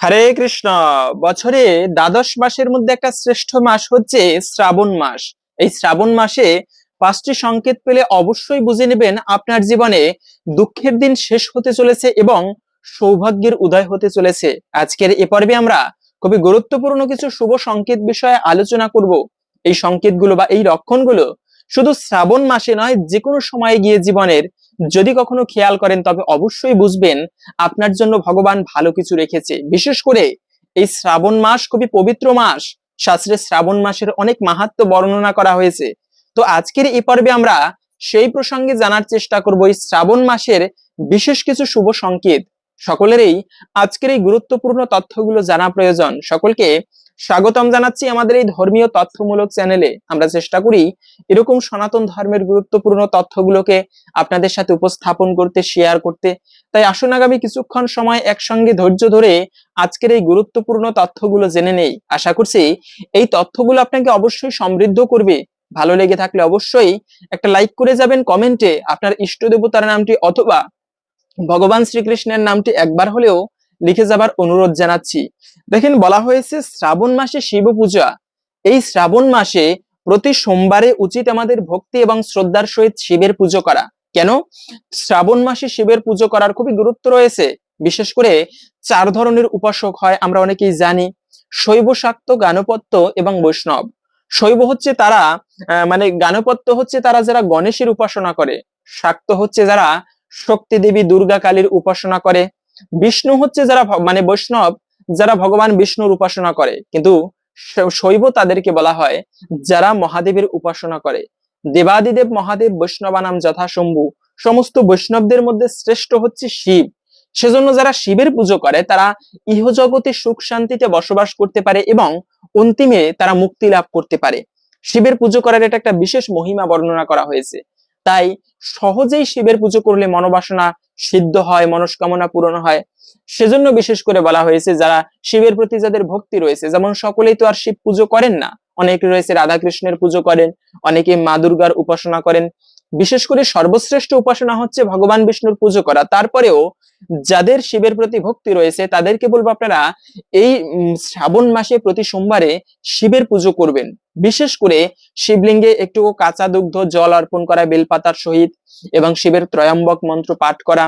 হরে কৃষ্ণ। বছরে দ্বাদশ মাসের মধ্যে একটা শ্রেষ্ঠ মাস হচ্ছে শ্রাবণ মাস। এই শ্রাবণ মাসে পাঁচটি সংকেত পেলে অবশ্যই বুঝে নেবেন আপনার জীবনে দুঃখের দিন শেষ হতে চলেছে এবং সৌভাগ্যের উদয় হতে চলেছে। আজকের এ পর্বে আমরা খুবই গুরুত্বপূর্ণ কিছু শুভ সংকেত বিষয়ে আলোচনা করব। এই সংকেতগুলো বা এই লক্ষণগুলো শুধু শ্রাবণ মাসে নয় যে কোনো সময়ে গিয়ে জীবনের যদি কখনো খেয়াল করেন, তবে অবশ্যই বুঝবেন আপনার জন্য ভগবান ভালো কিছু রেখেছে। বিশেষ করে এই শ্রাবণ মাস খুবই পবিত্র মাস। শাস্ত্রে শ্রাবণ মাসের অনেক মাহাত্ম বর্ণনা করা হয়েছে। তো আজকের এই পর্বে আমরা সেই প্রসঙ্গে জানার চেষ্টা করব এই শ্রাবণ মাসের বিশেষ কিছু শুভ সংকেত। সকলেরই আজকের এই গুরুত্বপূর্ণ তথ্যগুলো জানা প্রয়োজন। সকলকে স্বাগতম জানাচ্ছি আমাদের এই ধর্মীয় তথ্যমূলক চ্যানেলে। আমরা চেষ্টা করি এরকম সনাতন ধর্মের গুরুত্বপূর্ণ তথ্যগুলোকে আপনাদের সাথে উপস্থাপন করতে শেয়ার করতে। তাই আসুন আগামী কিছুক্ষণ সময় একসঙ্গে ধৈর্য ধরে আজকের এই গুরুত্বপূর্ণ তথ্যগুলো জেনে নেই। আশা করছি এই তথ্যগুলো আপনাকে অবশ্যই সমৃদ্ধ করবে। ভালো লেগে থাকলে অবশ্যই একটা লাইক করে যাবেন কমেন্টে আপনার ইষ্ট দেবতার নামটি অথবা ভগবান শ্রীকৃষ্ণের নামটি একবার হলেও লিখে যাবার অনুরোধ জানাচ্ছি। দেখেন, বলা হয়েছে শ্রাবণ মাসে শিব পূজা। এই শ্রাবণ মাসে প্রতি সোমবারে উচিত আমাদের ভক্তি এবং শ্রদ্ধার সহিত শিবের পুজো করা। কেন? শ্রাবণ মাসে শিবের পুজো করার খুবই গুরুত্ব রয়েছে। বিশেষ করে চার ধরনের উপাসক হয়, আমরা অনেকেই জানি। শৈব শাক্ত, গানপত্য এবং বৈষ্ণব। শৈব হচ্ছে তারা মানে গানপত্য হচ্ছে তারা যারা গণেশের উপাসনা করে। শাক্ত হচ্ছে যারা শক্তি দেবী দুর্গা কালীর উপাসনা করে। বিষ্ণু হচ্ছে যারা মানে বৈষ্ণব, যারা ভগবান বিষ্ণুর উপাসনা করে। কিন্তু শৈব তাদেরকে বলা হয় যারা মহাদেবের উপাসনা করে। দেবাদিদেব, মহাদেব, বৈষ্ণবানাম, যথাশম্ভু, সমস্ত বৈষ্ণবদের মধ্যে শ্রেষ্ঠ হচ্ছে শিব। সেজন্য যারা শিবের পুজো করে, তারা ইহজগতে সুখ শান্তিতে বসবাস করতে পারে এবং অন্তিমে তারা মুক্তি লাভ করতে পারে। শিবের পুজো করার এটা একটা বিশেষ মহিমা বর্ণনা করা হয়েছে। তাই সহজেই শিবের পুজো করলে মনোবাসনা সিদ্ধ হয়, মনস্কামনা পূরণ হয়। সেজন্য বিশেষ করে বলা হয়েছে, যারা শিবের প্রতি যাদের ভক্তি রয়েছে, যেমন সকলেই তো আর শিব পুজো করেন না। অনেকে রয়েছে রাধা কৃষ্ণের পুজো করেন, অনেকে মা দুর্গার উপাসনা করেন। বিশেষ করে সর্বশ্রেষ্ঠ উপাসনা হচ্ছে ভগবান বিষ্ণুর পুজো করা। তারপরেও যাদের শিবের প্রতি ভক্তি রয়েছে, তাদেরকে বলব আপনারা, এই শ্রাবণ মাসে প্রতি সোমবারে শিবের পুজো করবেন। বিশেষ করে শিবলিঙ্গে একটু কাঁচা দুগ্ধ, জল অর্পণ করা, বেলপাতার সহিত এবং শিবের ত্রয়ম্বক মন্ত্র পাঠ করা।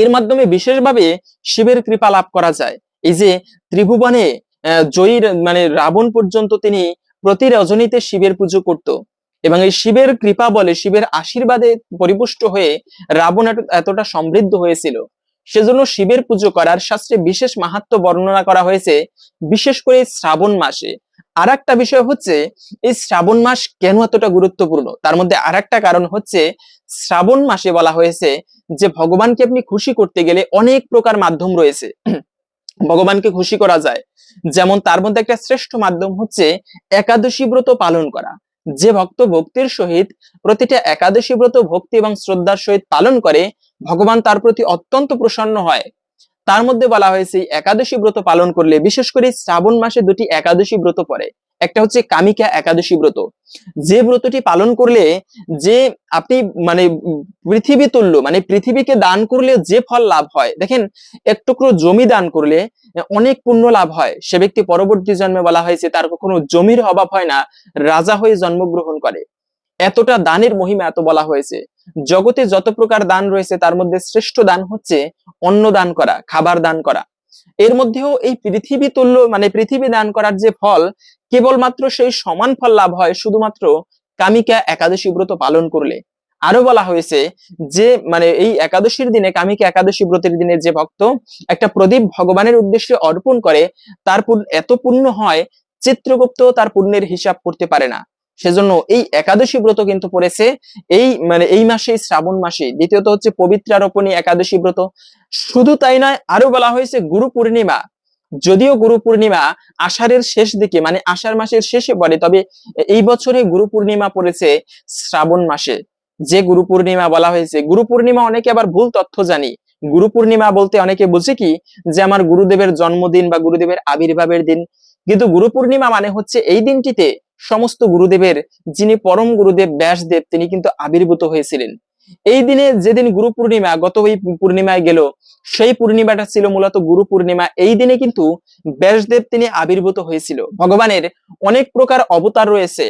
এর মাধ্যমে বিশেষভাবে শিবের কৃপা লাভ করা যায়। এই যে ত্রিভুবনে জয়ীর মানে রাবণ পর্যন্ত তিনি প্রতি রজনীতে শিবের পুজো করত। এবং এই শিবের কৃপা বলে, শিবের আশীর্বাদে পরিপুষ্ট হয়ে রাবণ এতটা সমৃদ্ধ হয়েছিল। সেজন্য শিবের পুজো করার শাস্ত্রে বিশেষ মাহাত্ম বর্ণনা করা হয়েছে, বিশেষ করে শ্রাবণ মাসে। আর একটা বিষয় হচ্ছে, এই শ্রাবণ মাস কেন এতটা গুরুত্বপূর্ণ? তার মধ্যে আর একটা কারণ হচ্ছে, শ্রাবণ মাসে বলা হয়েছে যে, ভগবানকে আপনি খুশি করতে গেলে অনেক প্রকার মাধ্যম রয়েছে। ভগবানকে খুশি করা যায়। যেমন তার মধ্যে একটা শ্রেষ্ঠ মাধ্যম হচ্ছে একাদশী ব্রত পালন করা। যে ভক্ত ভক্তির সহিত প্রতিটা একাদশী ব্রত ভক্তি এবং শ্রদ্ধার সহিত পালন করে, ভগবান তার প্রতি অত্যন্ত প্রসন্ন হয়। তার মধ্যে বলা হয়েছে, একাদশী ব্রত পালন করলে, বিশেষ করে শ্রাবণ মাসে দুটি একাদশী ব্রত পড়ে। একটা হচ্ছে কামিকা একাদশী ব্রত। যে ব্রতটি পালন করলে, যে আপনি মানে পৃথিবী তুল্য মানে পৃথিবীকে দান করলে যে ফল লাভ হয়, দেখেন, এক টুকরো জমি দান করলে অনেক পুণ্য লাভ হয়। সে ব্যক্তি পরবর্তী জন্মে বলা হয়েছে, তার কখনো জমির অভাব হয় না, রাজা হয়ে জন্মগ্রহণ করে। এতটা দানের মহিমা এত বলা হয়েছে। জগতে যত প্রকার দান রয়েছে, তার মধ্যে শ্রেষ্ঠ দান হচ্ছে অন্ন দান করা, খাবার দান করা। এর মধ্যেও এই পৃথিবী তুল্য মানে পৃথিবী দান করার যে ফল, কেবলমাত্র সেই সমান ফল লাভ হয় শুধুমাত্র কামিকা একাদশী ব্রত পালন করলে। আরও বলা হয়েছে যে মানে এই একাদশীর দিনে, কামিকা একাদশী ব্রতের দিনে যে ভক্ত একটা প্রদীপ ভগবানের উদ্দেশ্যে অর্পণ করে, তার এত পুণ্য হয়, চিত্রগুপ্ত তার পুণ্যের হিসাব করতে পারে না। সেজন্য এই একাদশী ব্রত কিন্তু পড়েছে। এই মানে এই মাসে, শ্রাবণ মাসে, দ্বিতীয়ত হচ্ছে পবিত্র পবিত্রারোপণী একাদশী ব্রত। শুধু তাই নয়, আরও বলা হয়েছে গুরু পূর্ণিমা। যদিও গুরু পূর্ণিমা আষাঢ়ের শেষ দিকে মানে আষাঢ় মাসের শেষে পড়ে, তবে এই বছরে গুরু পূর্ণিমা পড়েছে শ্রাবণ মাসে। যে গুরু পূর্ণিমা বলা হয়েছে, গুরু পূর্ণিমা অনেকে আবার ভুল তথ্য জানি। গুরু পূর্ণিমা বলতে অনেকে বুঝে কি? যে আমার গুরুদেবের জন্মদিন বা গুরুদেবের আবির্ভাবের দিন। কিন্তু গুরু পূর্ণিমা মানে হচ্ছে এই দিনটিতে সমস্ত গুরুদেবের, যিনি পরম গুরুদেব ব্যাসদেব, তিনি কিন্তু আবির্ভূত হয়েছিলেন। এই দিনে যেদিন গুরু পূর্ণিমা, গত ওই পূর্ণিমায় গেল, সেই পূর্ণিমাটা ছিল মূলত গুরু পূর্ণিমা। এই দিনে কিন্তু ব্যাসদেব তিনি আবির্ভূত হয়েছিল। ভগবানের অনেক প্রকার অবতার রয়েছে।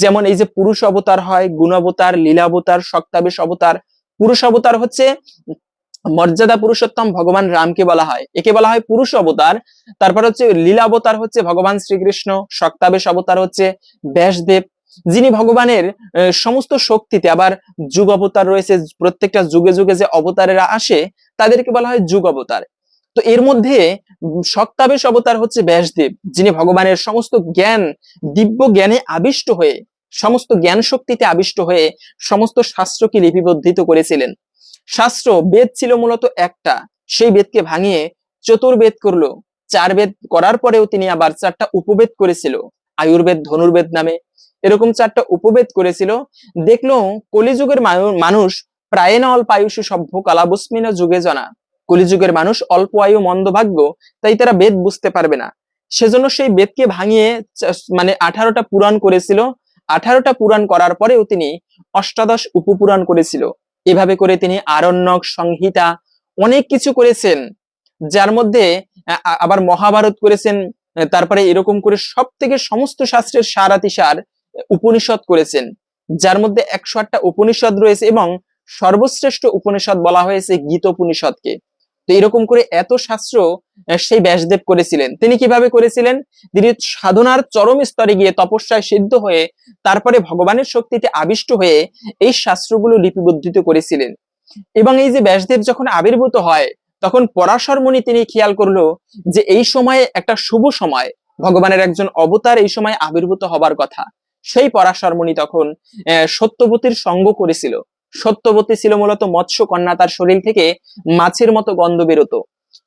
যেমন এই যে পুরুষ অবতার হয় গুণাবতার লীলাবতার শক্তাবেশ অবতার। পুরুষ অবতার হচ্ছে মর্যাদা পুরুষোত্তম ভগবান রামকে বলা হয়। একে বলা হয় পুরুষ অবতার। তারপর হচ্ছে লীলা অবতার হচ্ছে ভগবান শ্রীকৃষ্ণ শক্তাবেশ অবতার হচ্ছে ব্যাসদেব, যিনি ভগবানের সমস্ত শক্তিতে আবার যুগ অবতার রয়েছে, প্রত্যেকটা যুগে যুগে যে অবতারেরা আসে, তাদেরকে বলা হয় যুগ অবতার। তো এর মধ্যে শক্তাবেশ অবতার হচ্ছে ব্যাসদেব, যিনি ভগবানের সমস্ত জ্ঞান, দিব্য জ্ঞানে আবিষ্ট হয়ে, সমস্ত জ্ঞান শক্তিতে আবিষ্ট হয়ে, সমস্ত শাস্ত্রকে লিপিবদ্ধিত করেছিলেন। শাস্ত্র বেদ ছিল মূলত একটা। সেই বেদকে ভাঙিয়ে চতুর্বেদ করল। চার বেদ করার পরেও তিনি আবার চারটা উপবেদ করেছিল। আয়ুর্বেদ, ধনুর্বেদ নামে। এরকম চারটা উপবেদ করেছিল। দেখল কলিযুগের মানুষ প্রায় না অল্প আয়ুষী সভ্য কালাবস্মিন যুগে জানা। কলিযুগের মানুষ অল্প আয়ু মন্দভাগ্য তাই তারা বেদ বুঝতে পারবে না। সেজন্য সেই বেদকে ভাঙিয়ে মানে আঠারোটা পুরাণ করেছিল। আঠারোটা পুরাণ করার পরেও তিনি অষ্টাদশ উপপুরাণ করেছিল। এভাবে করে তিনি আরণ্যক সংহিতা অনেক কিছু করেছেন, যার মধ্যে আবার মহাভারত করেছেন, তারপরে এরকম করে সব থেকে সমস্ত শাস্ত্রের সারাতিসার, উপনিষদ করেছেন, যার মধ্যে একশো আটটা উপনিষদ রয়েছে এবং সর্বশ্রেষ্ঠ উপনিষদ বলা হয়েছে গীত উপনিষদকে তো এরকম করে এত শাস্ত্র সেই ব্যাসদেব করেছিলেন। তিনি কীভাবে করেছিলেন? তিনি সাধনার চরম স্তরে গিয়ে তপস্যায় সিদ্ধ হয়ে, তারপরে ভগবানের শক্তিতে আবিষ্ট হয়ে এই শাস্ত্রগুলো লিপিবদ্ধিত করেছিলেন। এবং এই যে ব্যাসদেব যখন আবির্ভূত হয়, তখন পরাশর মুনি তিনি খেয়াল করল যে এই সময়ে একটা শুভ সময়, ভগবানের একজন অবতার এই সময় আবির্ভূত হবার কথা। সেই পরাশর মুনি তখন সত্যবতীর সঙ্গ করেছিল। সত্যবতী ছিল মূলত মৎস্য কন্যা, তার শরীর থেকে মাছের মতো গন্ধ বেরোতো।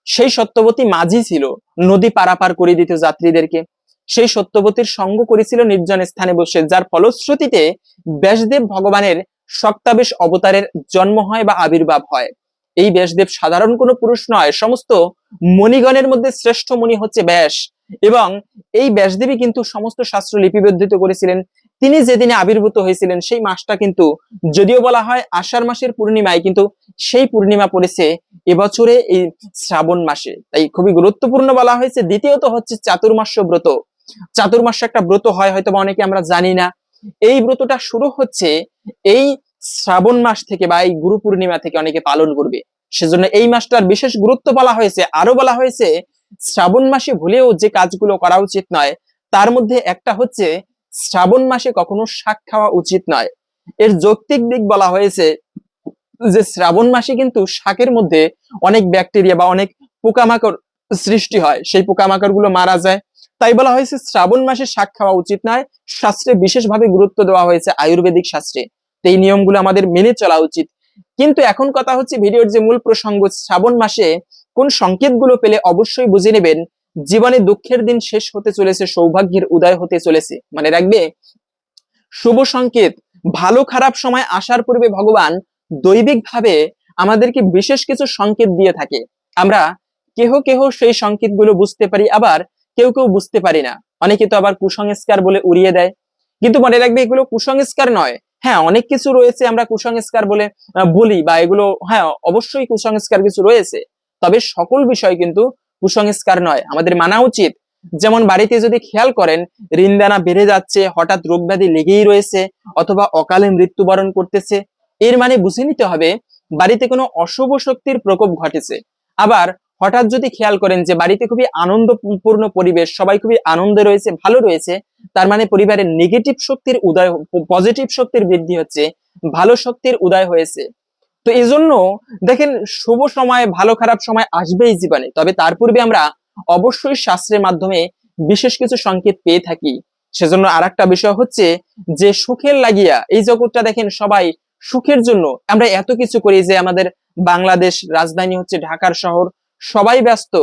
সেই সত্যবতী মাঝি ছিল, নদী পারাপার করে দিত যাত্রীদেরকে। সেই সত্যবতীর সঙ্গ করেছিল নির্জন স্থানে বসে, যার ফলশ্রুতিতে ব্যাসদেব ভগবানের শক্তাবেশ অবতারের জন্ম হয় বা আবির্ভাব হয়। এই ব্যাসদেব সাধারণ কোনো পুরুষ নয়, সমস্ত মণিগণের মধ্যে শ্রেষ্ঠ মণি হচ্ছে ব্যাস। এবং এই ব্যাসদেবী কিন্তু সমস্ত শাস্ত্র লিপিবদ্ধিত করেছিলেন। তিনি যেদিনে আবির্ভূত হয়েছিলেন, সেই মাসটা কিন্তু যদিও বলা হয় আষাঢ় মাসের পূর্ণিমায়, কিন্তু সেই পূর্ণিমা পড়েছে এবছরে এই শ্রাবণ মাসে। তাই খুবই গুরুত্বপূর্ণ বলা হয়েছে। দ্বিতীয়ত হচ্ছে চাতুর্মাস্য ব্রত। চাতুর্মাস্য একটা ব্রত হয় হয়তো অনেকে আমরা জানি না। এই ব্রতটা শুরু হচ্ছে এই শ্রাবণ মাস থেকে বা এই গুরু পূর্ণিমা থেকে অনেকে পালন করবে। সেজন্য এই মাসটার বিশেষ গুরুত্ব বলা হয়েছে। আরও বলা হয়েছে, শ্রাবণ মাসে ভুলেও যে কাজগুলো করা উচিত নয়, তার মধ্যে একটা হচ্ছে শ্রাবণ মাসে কখনো শাক খাওয়া উচিত নয়। এর যৌক্তিক দিক বলা হয়েছে যে শ্রাবণ মাসে কিন্তু শাকের মধ্যে অনেক ব্যাকটেরিয়া বা অনেক পোকামাকড় সৃষ্টি হয়। সেই পোকামাকড়গুলো মারা যায়। তাই বলা হয়েছে শ্রাবণ মাসে শাক খাওয়া উচিত নয়। শাস্ত্রে বিশেষভাবে গুরুত্ব দেওয়া হয়েছে আয়ুর্বেদিক শাস্ত্রে। এই নিয়মগুলো আমাদের মেনে চলা উচিত। কিন্তু এখন কথা হচ্ছে ভিডিওর যে মূল প্রসঙ্গ, শ্রাবণ মাসে কোন সংকেতগুলো পেলে অবশ্যই বুঝে নেবেন। জীবনে দুঃখের দিন শেষ হতে চলেছে, সৌভাগ্যের উদয় হতে চলেছে। মানে রাখবে, শুভ সংকেত, ভালো খারাপ সময় আসার পূর্বে ভগবান দৈবিক ভাবে আমাদেরকে বিশেষ কিছু সংকেত দিয়ে থাকে। আমরা কেহ কেহ সেই সংকেতগুলো বুঝতে পারি, আবার কেউ কেউ বুঝতে পারি না। অনেকে তো আবার কুসংস্কার বলে উড়িয়ে দেয়। কিন্তু মনে রাখবে, এগুলো কুসংস্কার নয়। হ্যাঁ অনেক কিছু রয়েছে আমরা কুসংস্কার বলে বলি বা এগুলো হ্যাঁ অবশ্যই কুসংস্কার কিছু রয়েছে। তবে সকল বিষয় কিন্তু কুসংস্কার নয়, আমাদের মানা উচিত। যেমন বাড়িতে যদি খেয়াল করেন, ঋণদানা বেড়ে যাচ্ছে, হঠাৎ রোগ ব্যাধি লেগেই রয়েছে, অথবা অকালে মৃত্যুবরণ করতেছে, এর মানে বুঝে নিতে হবে বাড়িতে কোনো অশুভ শক্তির প্রকোপ ঘটেছে। আবার হঠাৎ যদি খেয়াল করেন যে বাড়িতে খুবই আনন্দপূর্ণ পরিবেশ, সবাই খুবই আনন্দে রয়েছে, ভালো রয়েছে, তার মানে পরিবারের নেগেটিভ শক্তির উদয় পজিটিভ শক্তির বৃদ্ধি হচ্ছে, ভালো শক্তির উদয় হয়েছে। তো এই জন্য দেখেন, শুভ সময়, ভালো খারাপ সময় আসবেই জীবনে। তবে তার পূর্বে আমরা অবশ্যই শাস্ত্রের মাধ্যমে বিশেষ কিছু সংকেত পেয়ে থাকি। সেজন্য আর একটা বিষয় হচ্ছে যে, সুখের লাগিয়া, এই জগৎটা দেখেন সবাই সুখের জন্য। আমরা এত কিছু করি যে, আমাদের বাংলাদেশ রাজধানী হচ্ছে ঢাকার শহর, সবাই ব্যস্ত।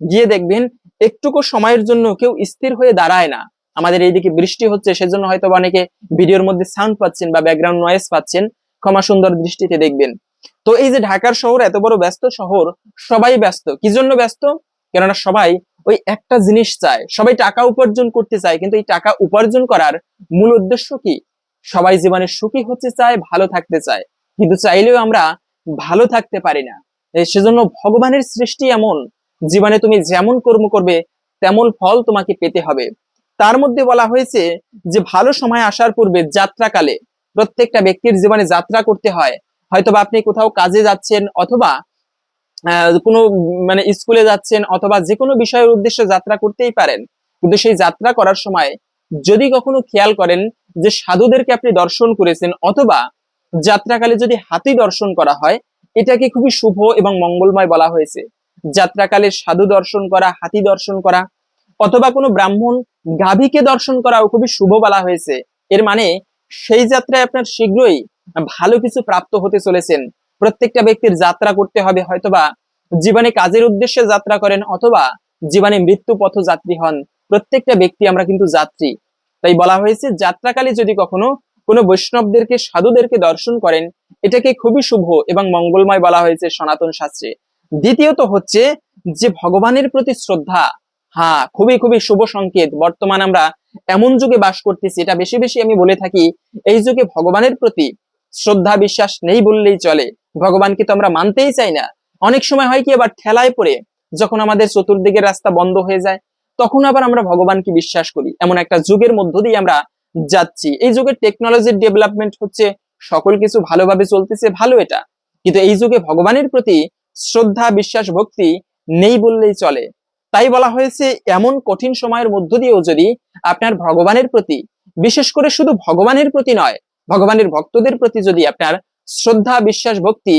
গিয়ে দেখবেন, একটুকু সময়ের জন্য কেউ স্থির হয়ে দাঁড়ায় না। আমাদের এইদিকে বৃষ্টি হচ্ছে, সেজন্য হয়তো অনেকে ভিডিওর মধ্যে সাউন্ড পাচ্ছেন বা ব্যাকগ্রাউন্ড নয়েজ পাচ্ছেন। ক্ষমা সুন্দর দৃষ্টিতে দেখবেন। তো এই যে ঢাকার শহর এত বড় ব্যস্ত শহর, সবাই ব্যস্ত। কি জন্য ব্যস্ত? কেননা সবাই ওই একটা জিনিস চায়। সবাই টাকা উপার্জন করতে চায়, কিন্তু এই টাকা উপার্জন করার মূল উদ্দেশ্য কি? সবাই জীবনে সুখী হতে চায়, ভালো থাকতে চায়। কিন্তু চাইলেও আমরা ভালো থাকতে পারি না। সেজন্য ভগবানের সৃষ্টি এমন। জীবনে তুমি যেমন কর্ম করবে, তেমন ফল তোমাকে পেতে হবে। তার মধ্যে বলা হয়েছে যে, ভালো সময় আসার পূর্বে যাত্রাকালে প্রত্যেকটা ব্যক্তির জীবনে যাত্রা করতে হয়। হয়তোবা আপনি কোথাও কাজে যাচ্ছেন অথবা কোনো মানে স্কুলে যাচ্ছেন অথবা যে কোনো বিষয়ের উদ্দেশ্যে যাত্রা করতেই পারেন। কিন্তু সেই যাত্রা করার সময় যদি কখনো খেয়াল করেন যে সাধুদেরকে আপনি দর্শন করেছেন অথবা যাত্রাকালে যদি হাতি দর্শন করা হয়, এটাকে খুবই শুভ এবং মঙ্গলময় বলা হয়েছে। যাত্রাকালে সাধু দর্শন করা, হাতি দর্শন করা অথবা কোনো ব্রাহ্মণ গাভীকে দর্শন করাও খুবই শুভ বলা হয়েছে। এর মানে সেই যাত্রায় আপনার শীঘ্রই ভালো কিছু প্রাপ্ত হতে চলেছেন। প্রত্যেকটা ব্যক্তির যাত্রা করতে হবে, হয়তোবা জীবনে কাজের উদ্দেশ্যে যাত্রা করেন অথবা জীবনে মৃত্যু পথ যাত্রী হন। প্রত্যেকটা ব্যক্তি আমরা কিন্তু যাত্রী। তাই বলা হয়েছে, যাত্রাকালে যদি কখনো কোনো বৈষ্ণবদেরকে, সাধুদেরকে দর্শন করেন, এটাকে খুবই শুভ এবং মঙ্গলময় বলা হয়েছে সনাতন শাস্ত্রে। দ্বিতীয়ত হচ্ছে যে ভগবানের প্রতি শ্রদ্ধা হ্যাঁ খুবই খুবই শুভ সংকেত। বর্তমান আমরা এমন যুগে বাস করতেছি, এটা বেশি বেশি আমি বলে থাকি, এই যুগে ভগবানের প্রতি শ্রদ্ধা, বিশ্বাস নেই বললেই চলে। ভগবানকে তো আমরা মানতেই চাই না। অনেক সময় হয় কি, আবার ঠেলায় পড়ে, যখন আমাদের চতুর্দিকের রাস্তা বন্ধ হয়ে যায়, তখন আবার আমরা ভগবানকে বিশ্বাস করি। এমন একটা যুগের মধ্য দিয়ে আমরা যাচ্ছি। এই যুগের টেকনোলজির ডেভেলপমেন্ট হচ্ছে, সকল কিছু ভালোভাবে চলতেছে, ভালো এটা। কিন্তু এই যুগে ভগবানের প্রতি শ্রদ্ধা, বিশ্বাস, ভক্তি নেই বললেই চলে। তাই বলা হয়েছে, এমন কঠিন সময়ের মধ্য দিয়েও যদি আপনার ভগবানের প্রতি, বিশেষ করে শুধু ভগবানের প্রতি নয়, ভগবানের ভক্তদের প্রতি যদি আপনার শ্রদ্ধা, বিশ্বাস, ভক্তি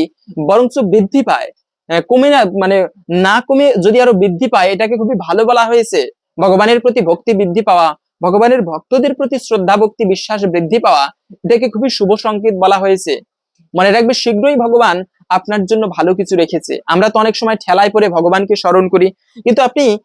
বরঞ্চ বৃদ্ধি পায় কমে না মানে না কমে যদি আরও বৃদ্ধি পায়, এটাকে খুবই ভালো বলা হয়েছে। ভগবানের প্রতি ভক্তি বৃদ্ধি পাওয়া, ভগবানের ভক্তদের প্রতি শ্রদ্ধা, ভক্তি, বিশ্বাস বৃদ্ধি পাওয়া, এটাকে খুবই শুভ সংকেত বলা হয়েছে। মনে রাখবে, শীঘ্রই ভগবান আপনার জন্য ভালো কিছু রেখেছে। আমরা তো অনেক সময় ঠেলায় পড়ে ভগবানকে স্মরণ করি। কিন্তু আপনি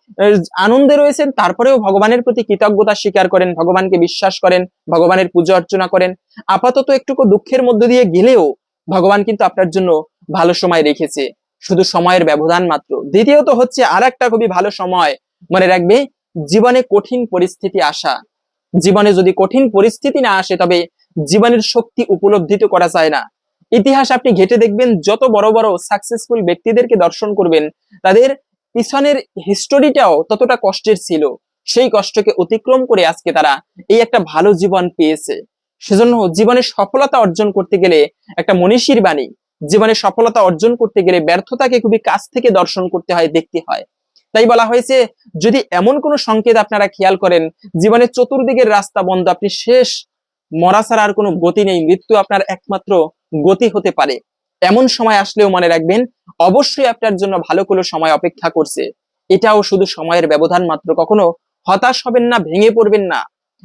আনন্দে রয়েছেন, তারপরেও ভগবানের প্রতি কৃতজ্ঞতা স্বীকার করেন, ভগবানকে বিশ্বাস করেন, ভগবানের পুজো অর্চনা করেন। আপাতত একটুকু দুঃখের মধ্য দিয়ে গেলেও ভগবান কিন্তু আপনার জন্য ভালো সময় রেখেছে। শুধু সময়ের ব্যবধান মাত্র। দ্বিতীয়ত হচ্ছে আর একটা খুবই ভালো সময়। মনে রাখবে, জীবনে কঠিন পরিস্থিতি আসা। জীবনে যদি কঠিন পরিস্থিতি না আসে, তবে জীবনের শক্তি উপলব্ধিত করা যায় না। ইতিহাস আপনি ঘেটে দেখবেন, যত বড় বড় সাকসেসফুল ব্যক্তিদেরকে দর্শন করবেন, তাদের পিছনের হিস্টোরিটাও ততটা কষ্টের ছিল। সেই কষ্টকে অতিক্রম করে আজকে তারা এই একটা ভালো জীবন পেয়েছে। সেজন্য জীবনে সফলতা অর্জন করতে গেলে একটা মনীষীর বাণী, জীবনে সফলতা অর্জন করতে গেলে ব্যর্থতাকে খুবই কাছ থেকে দর্শন করতে হয়, দেখতে হয়। তাই বলা হয়েছে, যদি এমন কোনো সংকেত আপনারা খেয়াল করেন, জীবনে চতুর্দিকের রাস্তা বন্ধ, আপনি শেষ, মরা ছাড়া আর কোনো গতি নেই, মৃত্যু আপনার একমাত্র গতি হতে পারে। এমন সময় আসলেও মনে রাখবেন, অবশ্যই আপনার জন্য ভালো কোনো সময় অপেক্ষা করছে। এটাও শুধু সময়ের ব্যবধান মাত্র, কখনো হতাশ হবেন না, ভেঙে পড়বেন না।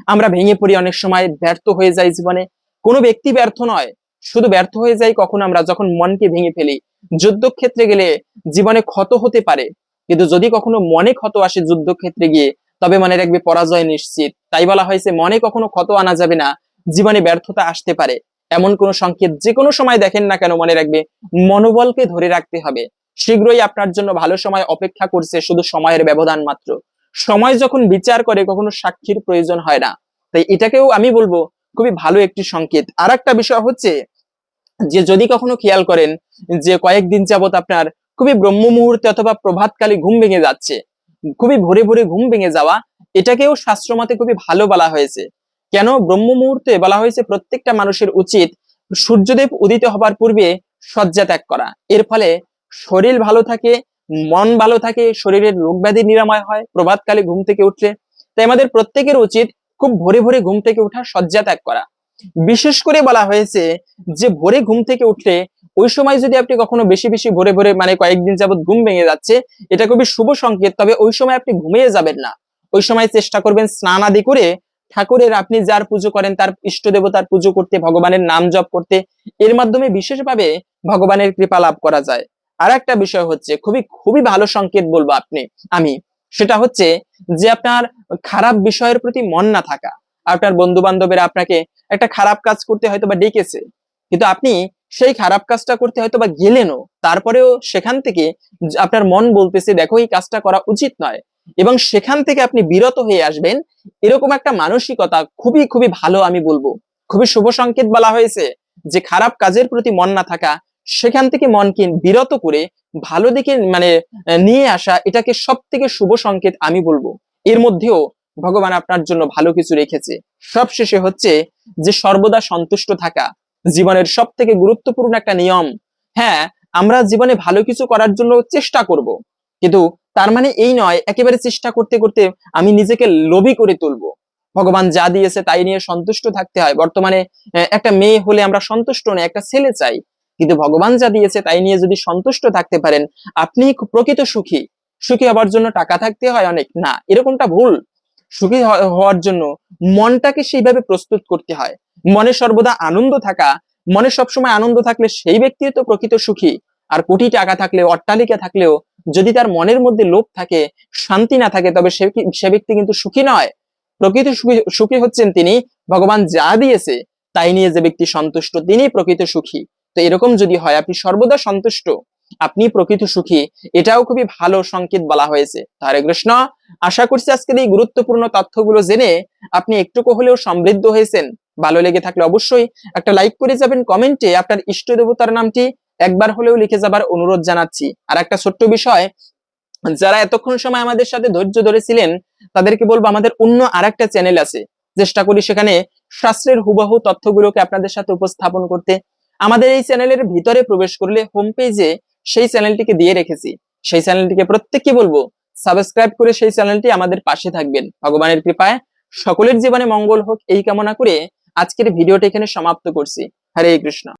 আমরা ভেঙে পড়ি অনেক সময়, ব্যর্থ হয়ে যাই জীবনে। কোনো ব্যক্তি ব্যর্থ নয়, শুধু ব্যর্থ হয়ে যাই কখন আমরা যখন মনকে ভেঙে ফেলি। যুদ্ধক্ষেত্রে গেলে জীবনে ক্ষত হতে পারে, কিন্তু যদি কখনো মনে ক্ষত আসে যুদ্ধক্ষেত্রে গিয়ে, তবে মনে রাখবে পরাজয় নিশ্চিত। তাই বলা হয়েছে, মনে কখনো ক্ষত আনা যাবে না, জীবনে ব্যর্থতা আসতে পারে। এমন কোন সংকেত যে কোনো সময় দেখেন না কেন মনে রাখবে, মনোবলকে ধরে রাখতে হবে। শীঘ্রই আপনার জন্য ভালো সময় অপেক্ষা করছে শুধু সময়ের ব্যবধান মাত্র। সময় যখন বিচার করে কখনো সাক্ষীর প্রয়োজন হয় না। তাই এটাকেও আমি বলব, খুবই ভালো একটি সংকেত। আর একটা বিষয় হচ্ছে যে যদি কখনো খেয়াল করেন যে কয়েকদিন যাবত আপনার খুবই ব্রহ্ম মুহূর্তে অথবা প্রভাতকালে ঘুম ভেঙে যাচ্ছে, খুবই ভোরে ভোরে ঘুম ভেঙে যাওয়া, এটাকেও শাস্ত্রমতে খুবই ভালো বলা হয়েছে। কেন ব্রহ্ম মুহূর্তে বলা হয়েছে প্রত্যেকটা মানুষের উচিত সূর্যদেব উদিত হবার পূর্বে শয্যা ত্যাগ করা। এর ফলে শরীর ভালো থাকে, মন ভালো থাকে, শরীরের রোগ ব্যাধি নিরাময় হয়, প্রভাতকালে ঘুম থেকে উঠলে। তাই আমাদের প্রত্যেকের উচিত খুব ভোরে ভোরে ঘুম থেকে উঠা শয্যা ত্যাগ করা। বিশেষ করে বলা হয়েছে যে ভোরে ঘুম থেকে উঠলে ওই সময় যদি আপনি কখনো বেশি বেশি ভোরে ভোরে মানে কয়েকদিন যাবত ঘুম ভেঙে যাচ্ছে, এটা খুবই শুভ সংকেত। তবে ওই সময় আপনি ঘুমিয়ে যাবেন না। ওই সময় চেষ্টা করবেন স্নান আদি করে ঠাকুরের আপনি যার পুজো করেন, তার ইষ্ট দেবতার পুজো করতে, ভগবানের নাম জপ করতে, এর মাধ্যমে বিশেষভাবে ভগবানের কৃপা লাভ করা যায়। আর একটা বিষয় হচ্ছে, খুবই খুবই ভালো সংকেত বলব আপনি, আমি। সেটা হচ্ছে যে আপনার খারাপ বিষয়ের প্রতি মন না থাকা। আপনার বন্ধু বান্ধবেরা আপনাকে একটা খারাপ কাজ করতে হয়তো বা ডেকেছে, কিন্তু আপনি সেই খারাপ কাজটা করতে হয়তো বা গেলেনও, তারপরেও সেখান থেকে আপনার মন বলতেছে, দেখো, এই কাজটা করা উচিত নয়। এবং সেখান থেকে আপনি বিরত হয়ে আসবেন, এরকম একটা মানসিকতা খুবই খুবই ভালো আমি বলব। খুবই শুভ সংকেত বলা হয়েছে যে খারাপ কাজের প্রতি মন না থাকা, সেখান থেকে মনকে বিরত করে ভালো দিকে মানে নিয়ে আসা, এটাকে সব থেকে শুভ সংকেত আমি বলব। এর মধ্যেও ভগবান আপনার জন্য ভালো কিছু রেখেছে। সবশেষে হচ্ছে যে সর্বদা সন্তুষ্ট থাকা জীবনের সব থেকে গুরুত্বপূর্ণ একটা নিয়ম। হ্যাঁ আমরা জীবনে ভালো কিছু করার জন্য চেষ্টা করব। কিন্তু তার মানে এই নয়, একেবারে চেষ্টা করতে করতে আমি নিজেকে লোভী করে তুলবো। ভগবান যা দিয়েছে তাই নিয়ে সন্তুষ্ট থাকতে হয়। বর্তমানে একটা মেয়ে হলে আমরা সন্তুষ্ট নই, একটা ছেলে চাই। কিন্তু ভগবান যা দিয়েছে তাই নিয়ে যদি সন্তুষ্ট থাকতে পারেন, আপনি প্রকৃত সুখী। সুখী হবার জন্য টাকা থাকতে হয় অনেক। না, এরকমটা ভুল। সুখী হওয়ার জন্য মনটাকে সেইভাবে প্রস্তুত করতে হয়। মনে সর্বদা আনন্দ থাকা, মনে সবসময় আনন্দ থাকলে সেই ব্যক্তি তো প্রকৃত সুখী। আর কোটি টাকা থাকলেও, অট্টালিকা থাকলেও যদি তার মনের মধ্যে লোভ থাকে, শান্তি না থাকে, তবে সে ব্যক্তি কিন্তু সুখী নয়। প্রকৃত সুখী সুখী হচ্ছেন তিনি, ভগবান যা দিয়েছে, তাই নিয়ে যে ব্যক্তি সন্তুষ্ট, তিনি প্রকৃত সুখী। তো এরকম যদি হয়, আপনি সর্বদা সন্তুষ্ট, আপনি প্রকৃত সুখী, এটাও খুবই ভালো সংকেত বলা হয়েছে। হরে কৃষ্ণ, আশা করছি আজকের এই গুরুত্বপূর্ণ তথ্যগুলো জেনে আপনি একটুকু হলেও সমৃদ্ধ হয়েছেন। ভালো লেগে থাকলে অবশ্যই একটা লাইক করে যাবেন কমেন্টে আপনার ইষ্ট দেবতার নামটি একবার হলেও লিখে যাবার অনুরোধ জানাচ্ছি। আর একটা ছোট্ট বিষয়, যারা এতক্ষণ সময় আমাদের সাথে ধৈর্য ধরেছিলেন, তাদেরকে বলব আমাদের অন্য আর একটা চ্যানেল আছে। চেষ্টা করি সেখানে শাস্ত্রের হুবহু তথ্যগুলোকে আপনাদের সাথে উপস্থাপন করতে। আমাদের এই চ্যানেলের ভিতরে প্রবেশ করলে হোম পেজে সেই চ্যানেলটিকে দিয়ে রেখেছি। সেই চ্যানেলটিকে প্রত্যেককে বলব সাবস্ক্রাইব করে সেই চ্যানেলটি আমাদের পাশে থাকবেন। ভগবানের কৃপায় সকলের জীবনে মঙ্গল হোক, এই কামনা করে আজকের ভিডিওটা এখানে সমাপ্ত করছি। হরে কৃষ্ণ।